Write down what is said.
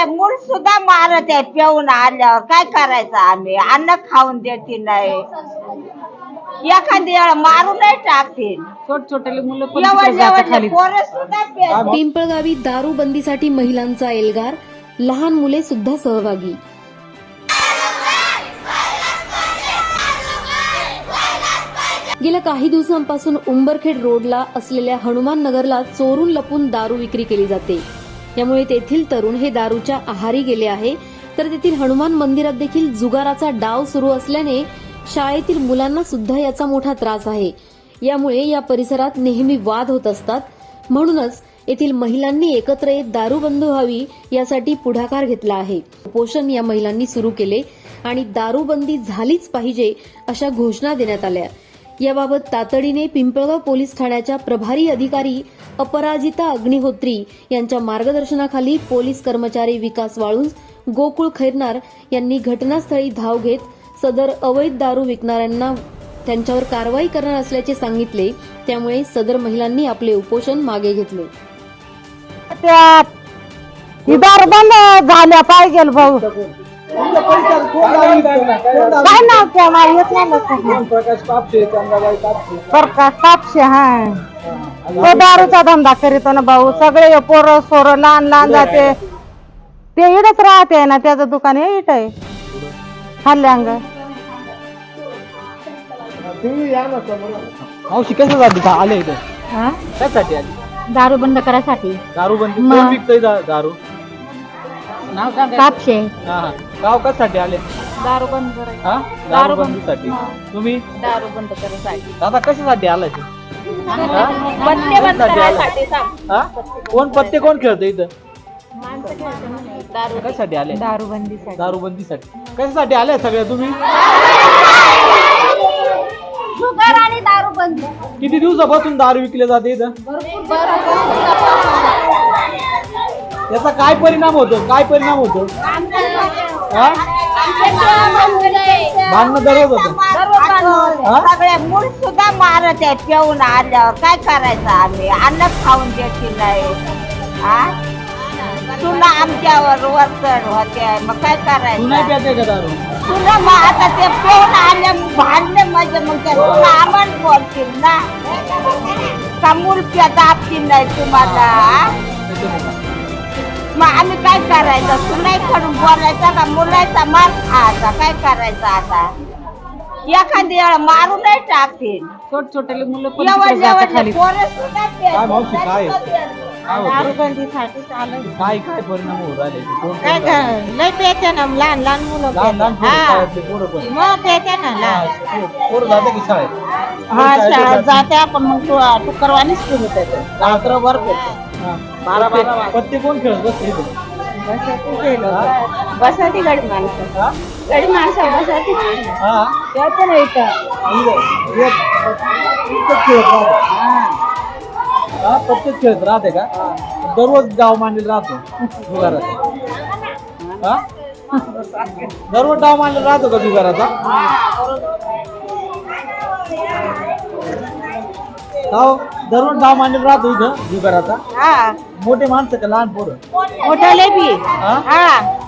सगळे मूल सुद्धा मारत आहे पिऊन आल्यावर. काय करायचं आम्ही? अन्न खाऊन देते नाही. एखादी वेळ मारूनही टाकतील. छोट छोटेले मुलं पण एवढे तिकडे जातात एवढे खाली. पोरं सुद्धा पे- पिंपळगावी दारूबंदीसाठी महिलांचा एल्गार. लहान मुले सुद्धा सहभागी. गेल्या काही दिवसांपासून उंबरखेड रोडला असलेल्या हनुमान नगरला चोरून लपून दारू विक्री केली जाते. यामुळे तेथील तरुण हे दारूच्या आहारी गेले आहे. तर तेथील हनुमान मंदिरात देखील जुगाराचा डाव सुरू असल्याने शाळेतील मुलांना सुद्धा याचा मोठा त्रास आहे. यामुळे या परिसरात नेहमी वाद होत असतात. म्हणूनच येथील महिलांनी एकत्र येत दारू बंद व्हावी यासाठी पुढाकार घेतला आहे. पोषण या महिलांनी सुरू केले आणि दारूबंदी झालीच पाहिजे अशा घोषणा देण्यात आल्या. याबाबत तातडीने पिंपळगाव पोलीस ठाण्याच्या प्रभारी अधिकारी अपराजिता अग्निहोत्री यांच्या मार्गदर्शनाखाली पोलीस कर्मचारी विकास वाळुंज गोकुळ खैरनार यांनी घटनास्थळी धाव घेत सदर अवैध दारू विकणाऱ्यांना त्यांच्यावर कारवाई करणार असल्याचे सांगितले. त्यामुळे सदर महिलांनी आपले उपोषण मागे घेतले. त्यात ही बंद झाल्या पाहिजे भाऊ. काय नाव त्या मला येत नाही लक्षात. प्रकाश कापशे हा. तो दारूचा धंदा करीतो ना भाऊ. सगळे पोरं सोरं लहान लहान जाते. ते इडच राहते ना त्याचं दुकान हे इट आहे. खाल्ल्यांग मावशी कशासाठी दा- आले इथं. कशासाठी आली? दारू बंद करायसाठी. दारू बंदी मग. कोण विकतोय दा- दारू? नाव सांगा कापशे. हा हा. गाव कशासाठी आले? दारू बंद करायची हा. दारू बंदीसाठी तुम्ही? दारू बंद करायसाठी. दादा कशासाठी आलाय तू? पत्ते बंद करायसाठी सांग हा? कोण पत्ते कोण खेळतो इथं? दारू कशासाठी आले दारू बंदीसाठी दारू बंदीसाठी कशासाठी आले सगळे तुम्ही? शुगर आणि दारू बंद किती दिवसापासून दारू विकले जाते इथं? याचा काय परिणाम होतो? काय परिणाम होतो? हा? भांडणं दररोज होतं? सगळे मूल सुद्धा मारत आहे पिऊन आल्यावर काय करायचं आम्ही अन्न खाऊन देते नाही हा? तुला आमच्यावर वर्तन होते मग काय तू नाही करायचं प्याते का दारू? तुला मग आता ते पिऊन आले भांडणे म्हणजे मग ते तुला आम्हाला बोलतील ना? का मूल पियात आपतील नाही तुम्हाला हा? मग आम्ही काय करायचं? तू नाही करून बोलायचं का मुलाचा मार खायचा? काय करायचं आता? एखादी वेळ मारूनही टाकतील छोट छोटेले मुलं पण तिकडे एवढे जातात एवढे खाली. पोरं सुद्धा पे- काय मावशी, काय? काय होतं? दारूबंदीसाठी चालू काय काय परिणाम होऊ राहिले? ते? कोण- काय काय? लय पेते ना लहान लहान मुलं लहान लहान. पोरं हा. शाळेतले पोरं पण. मग पेते ना लहान. हा, पोरं जाते की शाळेत? हा शाळेत जाते. आपण मग तू तू करवानीच सुरू त्याचं रात्रभर. बारा बारा पत्ते- कोण खेळत बसते इथं? बसाती गडी माणसं. हा? गडी माणसं बसाती. हा? पेते ना इथं इथं- इथं- इथंच खेळत राहते. हा, पत्तेच खेळत राहते का? दररोज गाव मांडलेला राहतो. जुगाराचा हा? दररोज डाव मांडलेला राहतो का जुगाराचा गाव दररोज डाव मांडलेला राहतो इथं. जुगाराचा हा. मोठे माणसं का लहान पोरं? मोठ्याले बी. हा? हा.